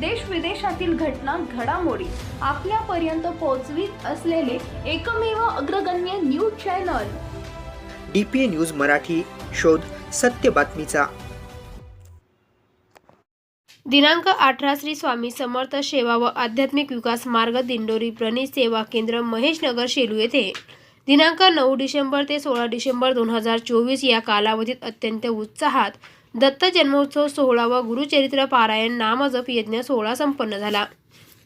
देश विदेशातील घटना घडामोडी आपल्यापर्यंत पोहोचवीत असलेले एकमेव अग्रगण्य news channel. D P A news Marathi शोध सत्य बातमीचा. दिनांक अठरा श्री स्वामी समर्थ सेवा व आध्यात्मिक विकास मार्ग दिंडोरी प्रणित सेवा केंद्र महेशनगर शेलू येथे. दिनांक नऊ डिसेंबर ते सोळा डिसेंबर दोन हजार चोवीस या कालावधीत अत्यंत उत्साहात दत्त जन्मोत्सव सोहळा व गुरुचरित्र पारायण नामजप यज्ञ सोहळा संपन्न झाला.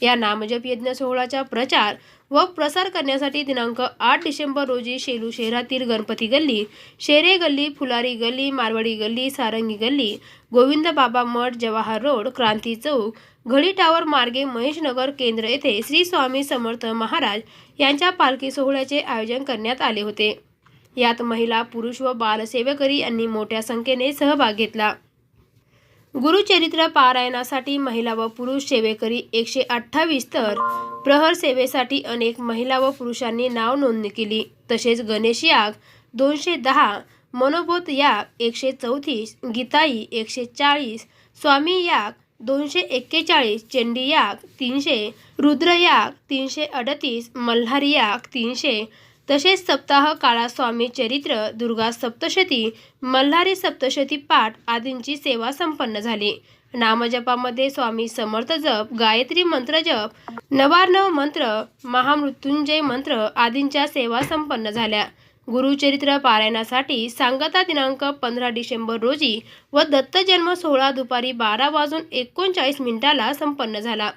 या नामजप यज्ञ सोहळ्याचा प्रचार व प्रसार करण्यासाठी दिनांक आठ डिसेंबर रोजी शेलू शहरातील गणपती गल्ली शेरे गल्ली फुलारी गल्ली मारवाडी गल्ली सारंगी गल्ली गोविंद बाबा मठ जवाहर रोड क्रांती चौक घडी टावर मार्गे महेशनगर केंद्र येथे श्री स्वामी समर्थ महाराज यांच्या पालखी सोहळ्याचे आयोजन करण्यात आले होते. यात महिला पुरुष व बालसेवेकरी यांनी मोठ्या संख्येने सहभाग घेतला. गुरुचरित्र पारायणासाठी महिला व पुरुष सेवेकरी एकशे अठ्ठावीस तर प्रहर सेवेसाठी अनेक महिला व पुरुषांनी नाव नोंदणी केली. तसेच गणेश याग दोनशे दहा मनोबोध याग एकशे चौतीस गीताई एकशे चाळीस स्वामी याग दोनशे एक्केचाळीस चंडी याग तीनशे रुद्र याग तीनशे अडतीस मल्हारी याग तीनशे तसेच सप्ताह काळा स्वामी चरित्र दुर्गा सप्तशती मल्हारी सप्तशती पाठ आदींची सेवा संपन्न झाली. नामजपामध्ये स्वामी समर्थ जप गायत्री मंत्र जप नवार्णव मंत्र महामृत्युंजय मंत्र आदींच्या सेवा संपन्न झाल्या. गुरुचरित्र पारायणासाठी सांगता दिनांक पंधरा डिसेंबर रोजी व दत्त जन्म सोहळा दुपारी बारा वाजून एकोणचाळीस मिनिटाला संपन्न झाला.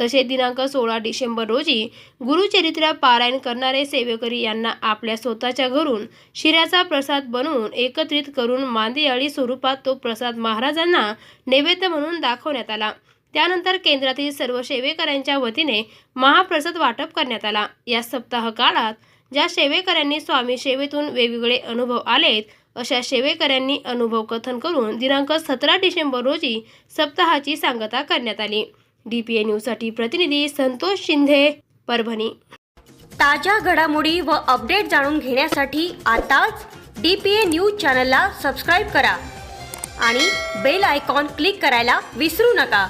तसे दिनांक सोळा डिसेंबर रोजी गुरुचरित्र पारायण करणारे सेवेकरी यांना आपल्या स्वतःच्या घरून शिऱ्याचा प्रसाद बनवून एकत्रित करून मांदियाळी स्वरूपात तो प्रसाद महाराजांना नैवेद्य म्हणून दाखवण्यात आला. त्यानंतर केंद्रातील सर्व सेवेकऱ्यांच्या वतीने महाप्रसाद वाटप करण्यात आला. या सप्ताह काळात ज्या सेवेकऱ्यांनी स्वामी सेवेतून वेगवेगळे अनुभव आलेत अशा सेवेकऱ्यांनी अनुभव कथन करून दिनांक सतरा डिसेंबर रोजी सप्ताहाची सांगता करण्यात आली. डी पी ए न्यूजसाठी प्रतिनिधी संतोष शिंदे परभणी. ताज्या घडामोडी व अपडेट जाणून घेण्यासाठी आताच डी पी ए न्यूज चॅनलला सबस्क्राईब करा आणि बेल आयकॉन क्लिक करायला विसरू नका.